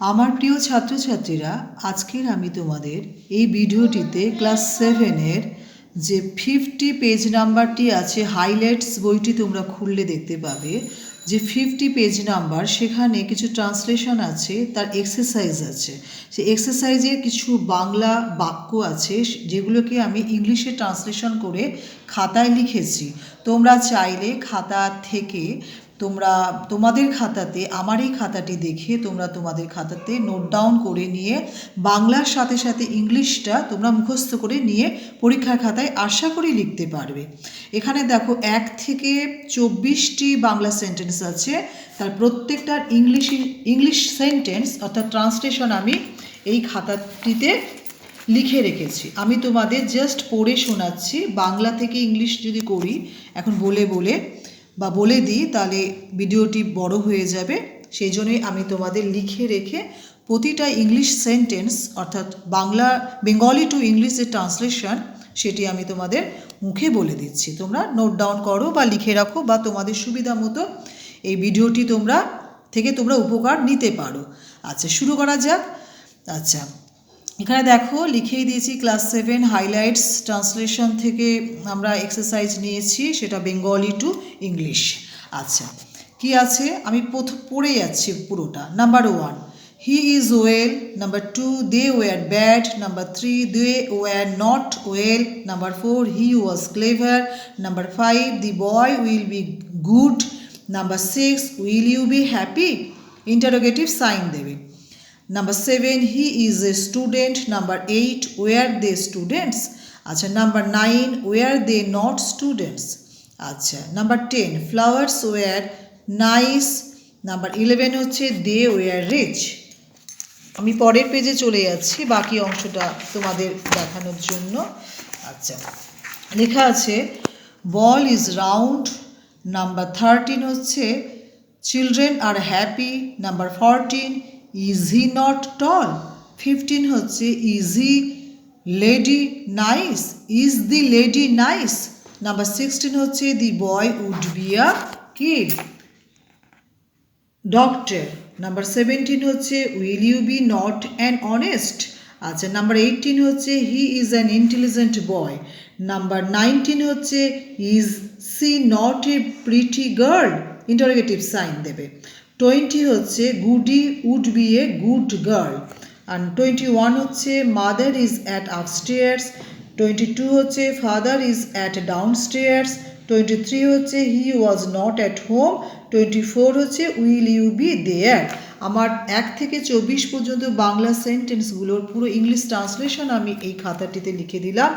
আমার প্রিয় ছাত্রছাত্রীরা, আজকের আমি তোমাদের এই ভিডিওটিতে ক্লাস সেভেনের যে ফিফটি পেজ নাম্বারটি আছে হাইলাইটস বইটি তোমরা খুললে দেখতে পাবে। যে ফিফটি পেজ নাম্বার, সেখানে কিছু ট্রান্সলেশন আছে, তার এক্সারসাইজ আছে। সেই এক্সারসাইজের কিছু বাংলা বাক্য আছে, যেগুলোকে আমি ইংলিশে ট্রান্সলেশন করে খাতায় লিখেছি। তোমরা চাইলে খাতা থেকে তোমরা তোমাদের খাতাতে আমার এই খাতাটি দেখে তোমরা তোমাদের খাতাতে নোট ডাউন করে নিয়ে, বাংলার সাথে সাথে ইংলিশটা তোমরা মুখস্থ করে নিয়ে পরীক্ষার খাতায় আশা করি লিখতে পারবে। এখানে দেখো এক থেকে চব্বিশটি বাংলা সেন্টেন্স আছে। তার প্রত্যেকটার ইংলিশ ইংলিশ সেন্টেন্স অর্থাৎ ট্রান্সলেশন আমি এই খাতাটিতে লিখে রেখেছি। আমি তোমাদের জাস্ট পড়ে শোনাচ্ছি। বাংলা থেকে ইংলিশ যদি করি, এখন বলে বলে বা বলে দিই, তাহলে ভিডিওটি বড় হয়ে যাবে। সেই জন্যই আমি তোমাদের লিখে রেখে প্রতিটা ইংলিশ সেন্টেন্স অর্থাৎ বাংলা বেঙ্গলি টু ইংলিশ যে ট্রান্সলেশন সেটি আমি তোমাদের মুখে বলে দিচ্ছি। তোমরা নোট ডাউন করো বা লিখে রাখো বা তোমাদের সুবিধা মতো এই ভিডিওটি তোমরা, থেকে তোমরা উপকার নিতে পারো। আচ্ছা শুরু করা যাক। আচ্ছা এখানে দেখো, লিখেই দিয়েছি ক্লাস সেভেন হাইলাইটস ট্রান্সলেশন থেকে আমরা এক্সারসাইজ নিয়েছি, সেটা বেঙ্গলি টু ইংলিশ আচ্ছা কি আছে? আমি প্রথম পড়ে যাচ্ছি পুরোটা। Number one he is well number two they were bad number three they were not well number four he was clever number five the boy will be good number six will you be happy interrogative sign দেবে। Number seven he is a student number eight were they students আচ্ছা number nine were they not students আচ্ছা number ten flowers were nice number eleven হচ্ছে they war rich আমি পরের পেজে চলে যাচ্ছি, বাকি অংশটা তোমাদের দেখানোর জন্য। আচ্ছা লেখা আছে ball is round number thirteen হচ্ছে children R happy number fourteen is not tall fifteen হচ্ছে is lady nice is the lady nice number sixteen হচ্ছে the boy would be a kid doctor number seventeen হচ্ছে will you be not an honest আচ্ছা number eighteen হচ্ছে he is an intelligent boy number nineteen হচ্ছে is she not a pretty girl interrogative sign দেবে। Twenty হচ্ছে Guddi would be a good girl R twenty one হচ্ছে mother is at upstairs, twenty two হচ্ছে father is at downstairs twenty three হচ্ছে he was not at home, twenty four হচ্ছে will you be there. আমার এক থেকে চব্বিশ পর্যন্ত বাংলা সেন্টেন্সগুলোর পুরো ইংলিশ ট্রান্সলেশন আমি এই খাতাটিতে লিখে দিলাম।